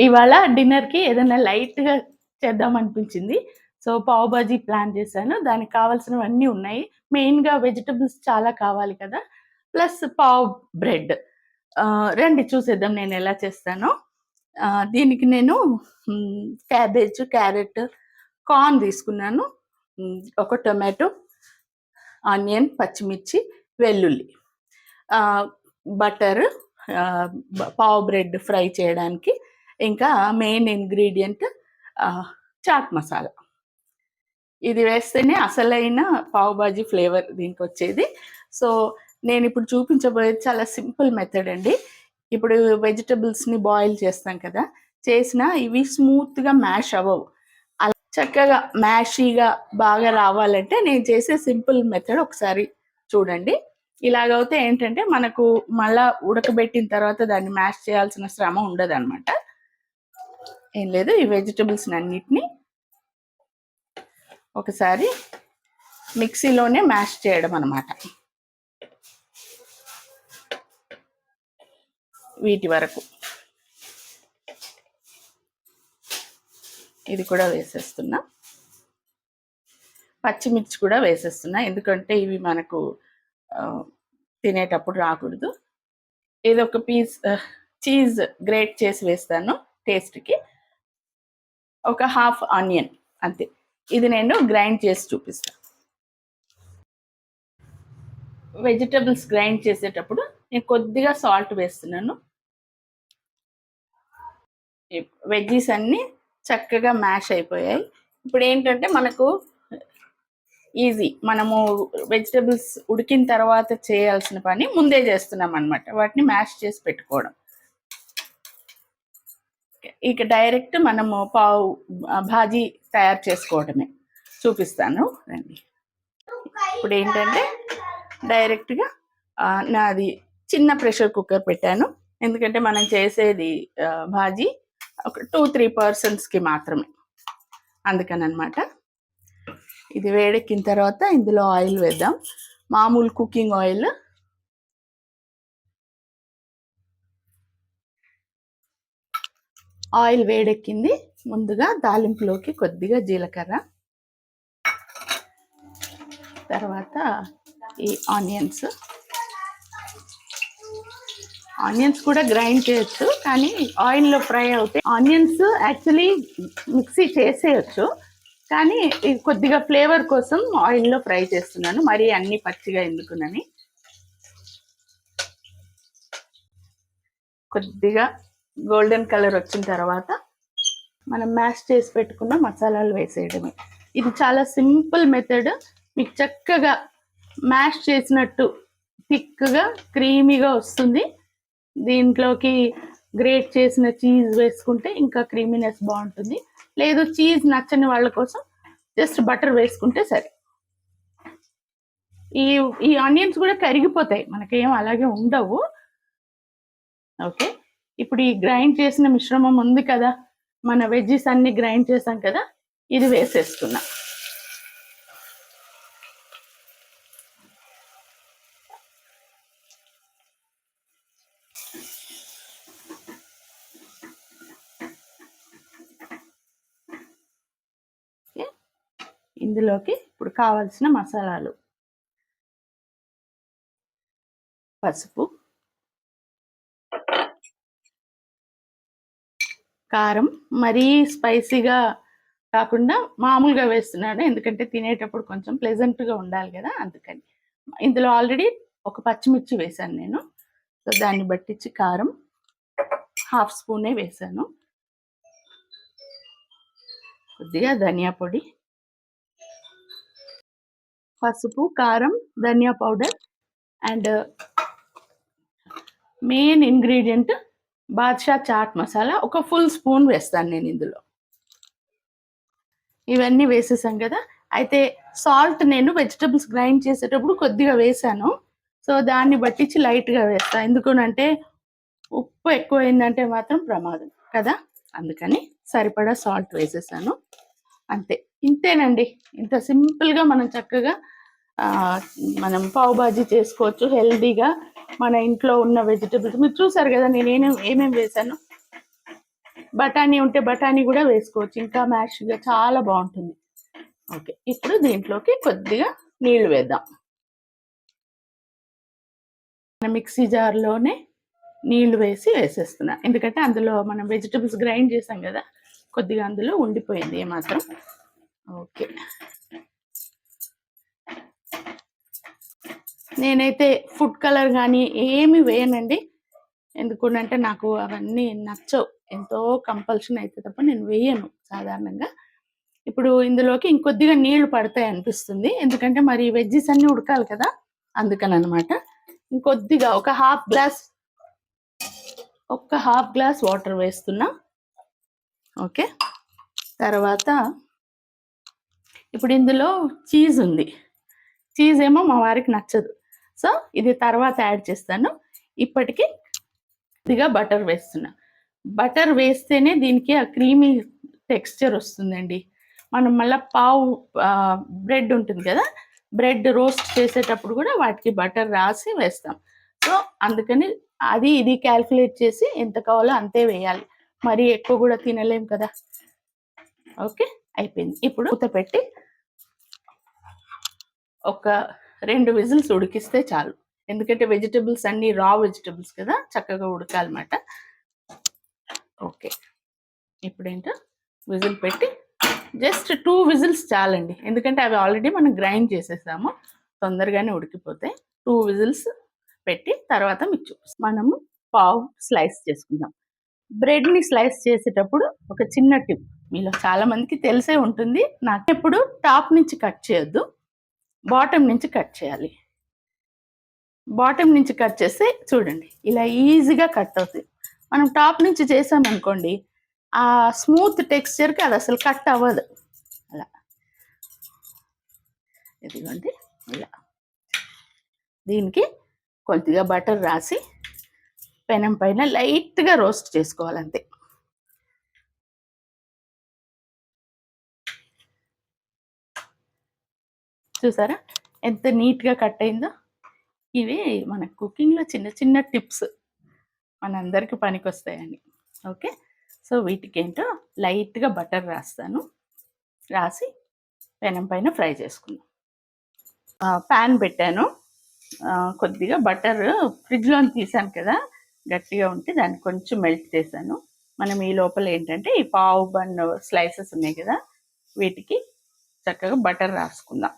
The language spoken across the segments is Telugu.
ఇవాళ డిన్నర్‌కి ఏదైనా లైట్‌గా చేద్దాం అనిపించింది. సో, పావు బాజీ ప్లాన్ చేశాను. దానికి కావాల్సినవన్నీ ఉన్నాయి. మెయిన్‌గా వెజిటబుల్స్ చాలా కావాలి కదా! ప్లస్ పావు బ్రెడ్. రండి చూసేద్దాం నేను చేస్తానో. చేస్తాను దీనికి నేను క్యాబేజ్, క్యారెట్, కార్న్ తీసుకున్నాను. ఒక టొమాటో, ఆనియన్, పచ్చిమిర్చి, వెల్లుల్లి. బటర్ పావు బ్రెడ్ ఫ్రై చేయడానికి. ఇంకా మెయిన్ ఇంగ్రీడియంట్ చాట్ మసాలా. ఇది వేస్తేనే అసలైన పావుబాజీ ఫ్లేవర్ ఫ్లేవర్ దీనికొచ్చేది. సో, నేను ఇప్పుడు చూపించబోయేది చాలా సింపుల్ మెథడ్ అండి. ఇప్పుడు వెజిటబుల్స్‌ని బాయిల్ చేస్తాం కదా! చేసిన ఇవి స్మూత్‌గా మ్యాష్ అవ్వవు. అలా చక్కగా మ్యాషీగా బాగా రావాలంటే నేను చేసే సింపుల్ మెథడ్ ఒకసారి చూడండి. ఇలాగైతే ఏంటంటే మనకు మళ్ళా ఉడకబెట్టిన తర్వాత దాన్ని మ్యాష్ చేయాల్సిన శ్రమ ఉండదనమాట. ఏం లేదు ఈ వెజిటబుల్స్‌నన్నిటిని ఒకసారి మిక్సీలోనే మ్యాష్ చేయడం అనమాట. వీటి వరకు. ఇది కూడా వేసేస్తున్నా. పచ్చిమిర్చి కూడా వేసేస్తున్నా. ఎందుకంటే ఇవి మనకు తినేటప్పుడు రాకూడదు. ఏదో ఒక పీస్ చీజ్ గ్రేట్ చేసి వేస్తాను టేస్ట్‌కి. ఒక హాఫ్ ఆనియన్ అంతే. ఇది నేను గ్రైండ్ చేసి చూపిస్తా. వెజిటబుల్స్ గ్రైండ్ చేసేటప్పుడు నేను కొద్దిగా సాల్ట్ వేస్తున్నాను. వెజ్జీస్ అన్నీ చక్కగా మ్యాష్ అయిపోయాయి. ఇప్పుడు ఏంటంటే మనకు ఈజీ. మనము వెజిటబుల్స్ ఉడికిన తర్వాత చేయాల్సిన పని ముందే చేస్తున్నాం అనమాట వాటిని మ్యాష్ చేసి పెట్టుకోవడం. ఇక డైరెక్ట్ మనము పావు భాజీ తయారు చేసుకోవడమే. చూపిస్తాను రండి. ఇప్పుడు ఏంటంటే డైరెక్ట్‌గా నాది చిన్న ప్రెషర్ కుక్కర్ పెట్టాను. ఎందుకంటే మనం చేసేది భాజీ ఒక 2, 3 పర్సన్స్‌కి మాత్రమే. అందుకనమాట ఇది వేడెక్కిన తర్వాత ఇందులో ఆయిల్ వేద్దాం. మామూలు కుకింగ్ ఆయిల్. ఆయిల్ వేడెక్కింది. ముందుగా తాలింపులోకి కొద్దిగా జీలకర్ర. తర్వాత ఈ ఆనియన్స్. ఆనియన్స్ కూడా గ్రైండ్ చేయొచ్చు. కానీ ఆయిల్‌లో ఫ్రై అవుతాయి. ఆనియన్స్ యాక్చువల్లీ మిక్సీ చేసేయచ్చు కానీ కొద్దిగా ఫ్లేవర్ కోసం ఆయిల్‌లో ఫ్రై చేస్తున్నాను. మరీ అన్ని పచ్చిగా ఎందుకునని. కొద్దిగా గోల్డెన్ కలర్ వచ్చిన తర్వాత మనం మ్యాష్ చేసి పెట్టుకున్న మసాలాలు వేసేయడమే. ఇది చాలా సింపుల్ మెథడ్. మీకు చక్కగా మ్యాష్ చేసినట్టు థిక్‌గా, క్రీమీగా వస్తుంది. దీంట్లోకి గ్రేట్ చేసిన చీజ్ వేసుకుంటే ఇంకా క్రీమీనెస్ బాగుంటుంది లేదు చీజ్ నచ్చని వాళ్ళ కోసం జస్ట్ బటర్ వేసుకుంటే సరే. ఈ ఈ ఆనియన్స్ కూడా కరిగిపోతాయి. మనకేం అలాగే ఉండవు. ఓకే. ఇప్పుడు ఈ గ్రైండ్ చేసిన మిశ్రమం ఉంది కదా! మన వెజ్జెస్ అన్ని గ్రైండ్ చేసాం కదా! ఇది వేసేసుకున్నా ఇందులోకి ఇప్పుడు కావాల్సిన మసాలాలు. పసుపు. కారం. మరీ స్పైసీగా కాకుండా మామూలుగా వేస్తున్నాను. ఎందుకంటే తినేటప్పుడు కొంచెం ప్లెజెంట్‌గా ఉండాలి కదా అందుకని. ఇందులో ఆల్రెడీ ఒక పచ్చిమిర్చి వేశాను నేను. సో, దాన్ని బట్టించి కారం హాఫ్ స్పూనే వేశాను. కొద్దిగా ధనియా పొడి. పసుపు, కారం, dhaniya powder and main ingredient Badshah chaat masala ఒక ఫుల్ స్పూన్ వేస్తాను నేను ఇందులో. ఇవన్నీ వేసేసాం కదా! అయితే సాల్ట్ నేను వెజిటబుల్స్ గ్రైండ్ చేసేటప్పుడు కొద్దిగా వేసాను సో, దాన్ని బట్టిచ్చి లైట్‌గా వేస్తాను ఎందుకనంటే ఉప్పు ఎక్కువైందంటే మాత్రం ప్రమాదం కదా! అందుకని సరిపడా సాల్ట్ వేసేసాను. అంతే. ఇంతేనండి. ఇంత సింపుల్‌గా మనం చక్కగా మనం పావుబాజీ చేసుకోవచ్చు హెల్దీగా మన ఇంట్లో ఉన్న వెజిటబుల్స్. మీరు చూసారు కదా నేను ఏమేమి ఏమేం వేసాను బఠానీ ఉంటే బఠానీ కూడా వేసుకోవచ్చు. ఇంకా మ్యాష్గా చాలా బాగుంటుంది. ఓకే ఇప్పుడు దీంట్లోకి కొద్దిగా నీళ్ళు వేద్దాం. మిక్సీ జార్లోనే నీళ్ళు వేసి వేసేస్తున్నా. ఎందుకంటే అందులో మనం వెజిటబుల్స్ గ్రైండ్ చేసాం కదా కొద్దిగా అందులో ఉండిపోయింది ఏమాత్రం. ఓకే. నేనైతే ఫుడ్ కలర్ కానీ ఏమి వేయనండి. ఎందుకంటే నాకు అవన్నీ నచ్చవు. ఎంతో కంపల్షన్ అయితే తప్ప నేను వేయను సాధారణంగా. ఇప్పుడు ఇందులోకి ఇంకొద్దిగా నీళ్ళు పడతాయి అనిపిస్తుంది. ఎందుకంటే మరి వెజ్జెస్ అన్ని ఉడకాలి కదా అందుకని అనమాట ఇంకొద్దిగా ఒక హాఫ్ గ్లాస్ ఒక్క హాఫ్ గ్లాస్ వాటర్ వేస్తున్నా. ఓకే. తర్వాత ఇప్పుడు ఇందులో చీజ్ ఉంది. చీజ్ ఏమో మా వారికి నచ్చదు. సో ఇది తర్వాత యాడ్ చేస్తాను. ఇప్పటికి ఇదిగా బటర్ వేస్తున్నా. బటర్ వేస్తేనే దీనికి ఆ క్రీమీ టెక్స్చర్ వస్తుందండి. మనం మళ్ళీ పావు బ్రెడ్ ఉంటుంది కదా బ్రెడ్ రోస్ట్ చేసేటప్పుడు కూడా వాటికి బటర్ రాసి వేస్తాం. సో అందుకని అది ఇది క్యాల్కులేట్ చేసి ఎంత కావాలో అంతే వేయాలి. మరి ఎక్కువ కూడా తినలేం కదా. ఓకే అయిపోయింది. ఇప్పుడు ఉత పెట్టి ఒక రెండు విజిల్స్ ఉడికిస్తే చాలు. ఎందుకంటే వెజిటబుల్స్ అన్ని రా వెజిటబుల్స్ కదా చక్కగా ఉడకాలన్నమాట. ఓకే. ఇప్పుడేంటో విజిల్ పెట్టి జస్ట్ టూ విజిల్స్ చాలండి. ఎందుకంటే అవి ఆల్రెడీ మనం గ్రైండ్ చేసేసాము. తొందరగానే ఉడికిపోతాయి. టూ విజిల్స్ పెట్టి తర్వాత మీకు చూపిస్తాం. మనము పావు స్లైస్ చేసుకుందాం. బ్రెడ్ని స్లైస్ చేసేటప్పుడు ఒక చిన్న టిప్. మీలో చాలామందికి తెలిసే ఉంటుంది. నాకు ఎప్పుడు టాప్ నుంచి కట్ చేయొద్దు. బాటమ్ నుంచి కట్ చేయాలి. బాటమ్ నుంచి కట్ చేస్తే చూడండి ఇలా ఈజీగా కట్ అవుతుంది మనం టాప్ నుంచి చేసామనుకోండి ఆ స్మూత్ టెక్స్చర్కి అది అసలు కట్ అవ్వదు. అలా. ఇదిగోండి ఇలా. దీనికి కొద్దిగా బటర్ రాసి పెనం పైన లైట్గా రోస్ట్ చేసుకోవాలంతే. చూసారా? ఎంత నీట్గా కట్ అయిందో. ఇవి మన కుకింగ్లో చిన్న చిన్న టిప్స్ మనందరికీ పనికి వస్తాయని ఓకే? సో వీటికి ఏంటో లైట్గా బటర్ రాస్తాను. రాసి పెనం పైన ఫ్రై చేసుకుందాం. ప్యాన్ పెట్టాను. కొద్దిగా బటర్ ఫ్రిడ్జ్లో తీసాను కదా. గట్టిగా ఉంటే దాన్ని కొంచెం మెల్ట్ చేశాను. మనం ఈ లోపల ఏంటంటే ఈ పావు బన్ స్లైసెస్ ఉన్నాయి కదా. వీటికి చక్కగా బటర్ రాసుకుందాం.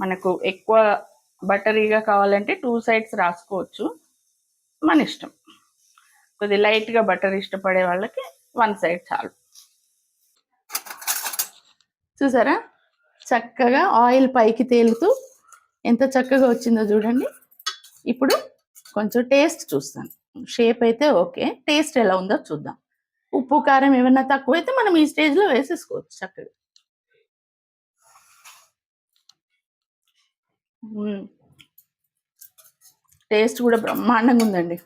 మనకు ఎక్కువ బటరీగా కావాలంటే టూ సైడ్స్ రాసుకోవచ్చు. మన ఇష్టం. కొద్ది లైట్గా బటర్ ఇష్టపడే వాళ్ళకి వన్ సైడ్ చాలు. చూసారా? చక్కగా ఆయిల్ పైకి తేలుతూ ఎంత చక్కగా వచ్చిందో చూడండి. ఇప్పుడు కొంచెం టేస్ట్ చూస్తాను. షేప్ అయితే ఓకే. టేస్ట్ ఎలా ఉందో చూద్దాం. ఉప్పు కారం ఏమైనా తక్కువైతే మనం ఈ స్టేజ్లో వేసేసుకోవచ్చు చక్కగా. టేస్ట్ కూడా బ్రహ్మాండంగా ఉందండి.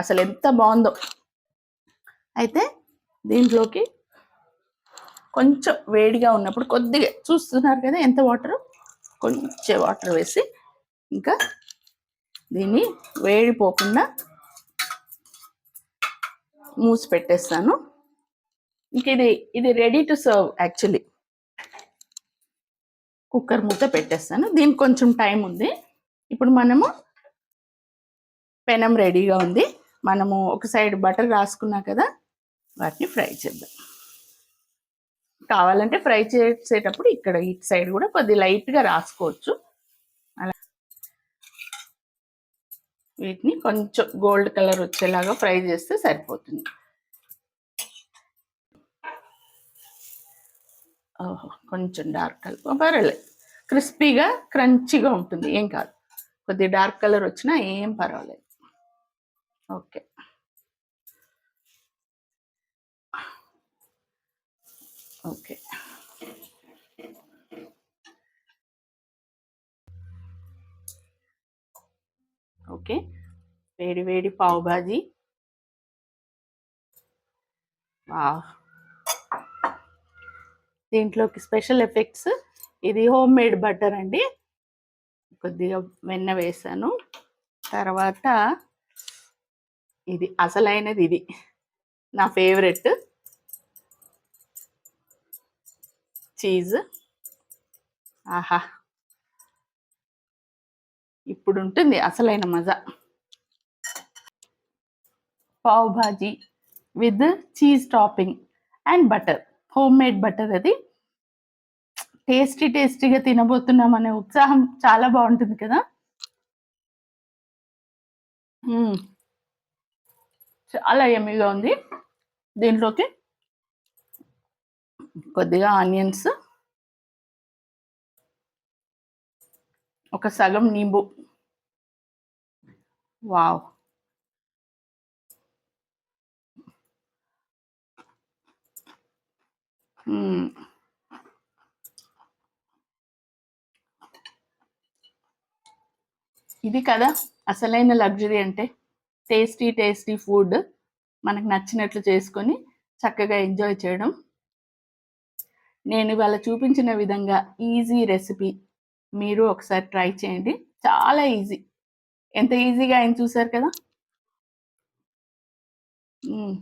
అసలు ఎంత బాగుందో. అయితే దీంట్లోకి కొంచెం వేడిగా ఉన్నప్పుడు కొద్దిగా చూస్తున్నారు కదా ఎంత వాటర్? కొంచెం వాటర్ వేసి ఇంకా దీన్ని వేడిపోకుండా మూసి పెట్టేస్తాను. ఇంక ఇది ఇది ready to serve actually cooker మూత పెట్టేస్తాను. దీనికి కొంచెం టైం ఉంది. ఇప్పుడు మనము పెనం రెడీగా ఉంది. మనము ఒక సైడ్ బటర్ రాసుకున్నా కదా వాటిని ఫ్రై చేద్దాం. కావాలంటే ఫ్రై చేసేటప్పుడు ఇక్కడ ఇటు సైడ్ కూడా కొద్ది లైట్గా రాసుకోవచ్చు. అలా వీటిని కొంచెం గోల్డ్ కలర్ వచ్చేలాగా ఫ్రై చేస్తే సరిపోతుంది. కొంచెం డార్క్ కలర్ పర్వాలేదు. క్రిస్పీగా క్రంచీగా ఉంటుంది. ఏం కాదు. కొద్ది డార్క్ కలర్ వచ్చినా ఏం పర్వాలేదు. ఓకే. ఓకే. ఓకే. వేడి వేడి పావు భాజీ వా దీంట్లోకి స్పెషల్ ఎఫెక్ట్స్. ఇది హోమ్ మేడ్ బటర్ అండి. కొద్దిగా వెన్న వేసాను. తర్వాత ఇది అసలైనది ఇది. నా ఫేవరెట్ చీజ్. ఆహా! ఇప్పుడు ఉంటుంది అసలైన మజా. Pav bhaji with cheese topping and butter. Home made butter అది. టేస్టీ టేస్టీగా తినబోతున్నాం అనే ఉత్సాహం చాలా బాగుంటుంది కదా. చాలా ఎమ్మిగా ఉంది. దీంట్లోకి కొద్దిగా ఆనియన్స్ ఒక సగం నింబు. వావ్. Mm. ఇది కదా అసలైన లగ్జరీ అంటే టేస్టీ టేస్టీ ఫుడ్ మనకు నచ్చినట్లు చేసుకొని చక్కగా ఎంజాయ్ చేయడం. నేను ఇవాళ చూపించిన విధంగా ఈజీ రెసిపీ మీరు ఒకసారి ట్రై చేయండి. చాలా ఈజీ. ఎంత ఈజీగా ఆయన చూసారు కదా? Mm.